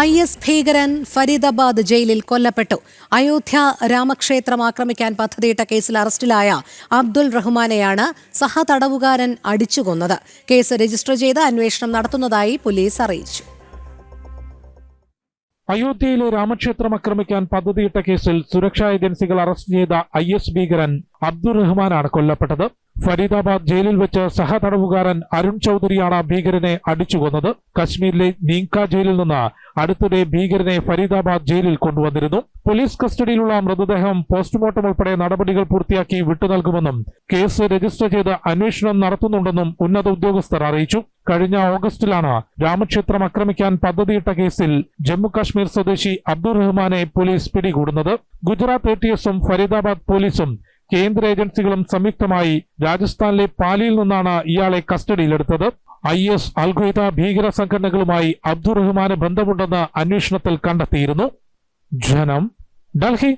I S ഭീകരൻ ഫരീദാബാദ് ജയിലിൽ കൊല്ലപ്പെട്ടു. അയോധ്യ രാമക്ഷേത്രം ആക്രമിക്കാൻ പദ്ധതിയിട്ട കേസിൽ അറസ്റ്റിലായ അബ്ദുൾ റഹ്മാനെയാണ് സഹതടവുകാരൻ അടിച്ചുകൊന്നത്. കേസ് രജിസ്റ്റർ ചെയ്ത് അന്വേഷണം നടത്തുന്നതായി പോലീസ് അറിയിച്ചു. അയോധ്യയിലെ രാമക്ഷേത്രം ആക്രമിക്കാൻ പദ്ധതിയിട്ട കേസിൽ സുരക്ഷാ ഏജൻസികൾ അറസ്റ്റ് ചെയ്ത ഐ എസ് ഭീകരൻ അബ്ദുൾ റഹ്മാനാണ് കൊല്ലപ്പെട്ടത്. ഫരീദാബാദ് ജയിലിൽ വെച്ച് സഹതടവുകാരൻ അരുൺ ചൌധരിയാണ് ഭീകരനെ അടിച്ചുകൊന്നത് കശ്മീരിലെ നീങ്ക ജയിലിൽ നിന്ന് അടുത്തിടെ ഭീകരനെ ഫരീദാബാദ് ജയിലിൽ കൊണ്ടുവന്നിരുന്നു. പോലീസ് കസ്റ്റഡിയിലുള്ള മൃതദേഹം പോസ്റ്റ്മോർട്ടം ഉൾപ്പെടെ നടപടികൾ പൂർത്തിയാക്കി വിട്ടുനൽകുമെന്നും കേസ് രജിസ്റ്റർ ചെയ്ത് അന്വേഷണം നടത്തുന്നുണ്ടെന്നും ഉന്നത ഉദ്യോഗസ്ഥർ അറിയിച്ചു. കഴിഞ്ഞ ഓഗസ്റ്റിലാണ് രാമക്ഷേത്രം ആക്രമിക്കാൻ പദ്ധതിയിട്ട കേസിൽ ജമ്മു കാശ്മീർ സ്വദേശി അബ്ദുൾ റഹ്മാനെ പോലീസ് പിടികൂടുന്നത്. ഗുജറാത്ത് എ ഫരീദാബാദ് പോലീസും കേന്ദ്ര ഏജൻസികളും സംയുക്തമായി രാജസ്ഥാനിലെ പാലിയിൽ നിന്നാണ് ഇയാളെ കസ്റ്റഡിയിലെടുത്തത്. ഐ എസ് അൽഖ്വയ്ദ ഭീകര സംഘടനകളുമായി അബ്ദുറഹ്മാന് ബന്ധമുണ്ടെന്ന് അന്വേഷണത്തിൽ കണ്ടെത്തിയിരുന്നു. ജനം ഡൽഹി.